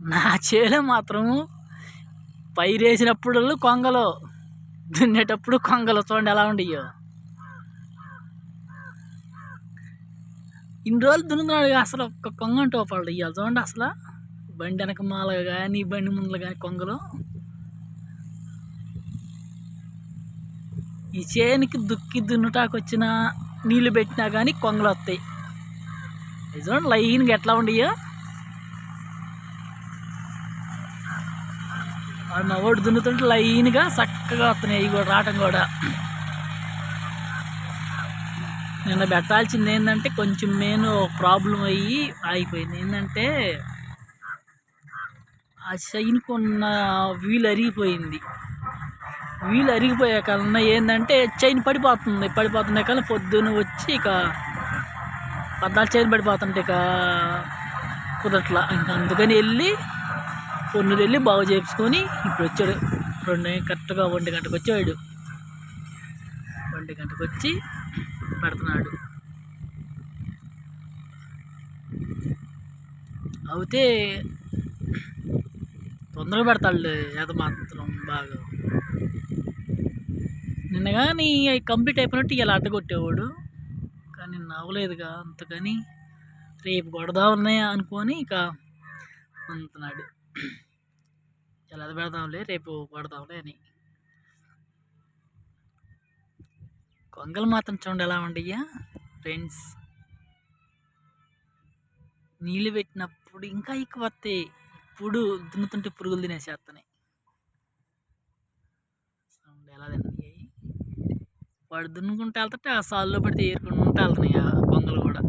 నా చేలో మాత్రము పైరేసినప్పుడు కొంగలు దున్నేటప్పుడు కొంగలు చూడండి ఎలా ఉండయో. ఇన్ని రోజులు దున్నుతున్నాడు అసలు ఒక్క కొంగ అంటే పడదు ఇవాళ చూడండి అసలు. బండి వెనక మాల కానీ బండి ముందులు కానీ కొంగలు. ఈ చేనికి దుక్కి దున్నుటాకు వచ్చిన నీళ్ళు పెట్టినా కానీ కొంగలు వస్తాయి. చూడండి లైన్గా ఎట్లా ఉండయో. వాడు మా ఓటు దున్నుతుంటే లైన్గా చక్కగా వస్తున్నాయి ఇవి కూడా రావటం కూడా. నిన్న పెట్టాల్సింది ఏంటంటే కొంచెం మెయిన్ ప్రాబ్లం అయ్యి ఆగిపోయింది. ఏంటంటే ఆ చైన్కి ఉన్న వీలు అరిగిపోయింది. వీలు అరిగిపోయే కన్నా ఏంటంటే చైన్ పడిపోతుంది. పడిపోతుండే కన్నా పొద్దున్న వచ్చి ఇక పద్నాలుగు చైన్ పడిపోతుంటే ఇక కుదరట్లా. ఇంకా అందుకని వెళ్ళి పొన్ను వెళ్ళి బాగు చేయించుకొని ఇప్పుడు వచ్చాడు. రెండు కరెక్ట్గా ఒంటి గంటకు వచ్చాడు. ఒంటి గంటకు వచ్చి పెడుతున్నాడు. అయితే తొందరగా పెడతాడు ఏదో మాత్రం బాగా. నిన్న కానీ అవి కంప్లీట్ అయిపోయినట్టు ఇలా అడ్డగొట్టేవాడు కానీ నిన్న అవ్వలేదుగా అంతకని. రేపు కొడదా ఉన్నాయా అనుకొని ఇక అంటున్నాడు. ఇలా అది పెడదాంలే రేపు పడదాంలే అని. కొంగలు మాత్రం చూడండి ఎలా ఉండయ్యా ఫ్రెండ్స్. నీళ్ళు పెట్టినప్పుడు ఇంకా ఎక్కువ వస్తాయి. ఇప్పుడు దున్నుతుంటే పురుగులు తినేసేస్తున్నాయి చూడండి ఎలా తిన్నాయి. వాడు దున్నుకుంటే వెళ్తుంటే ఆ సాల్లో పడితే ఏరుకుంటూ వెళ్తున్నాయి ఆ కొంగలు కూడా.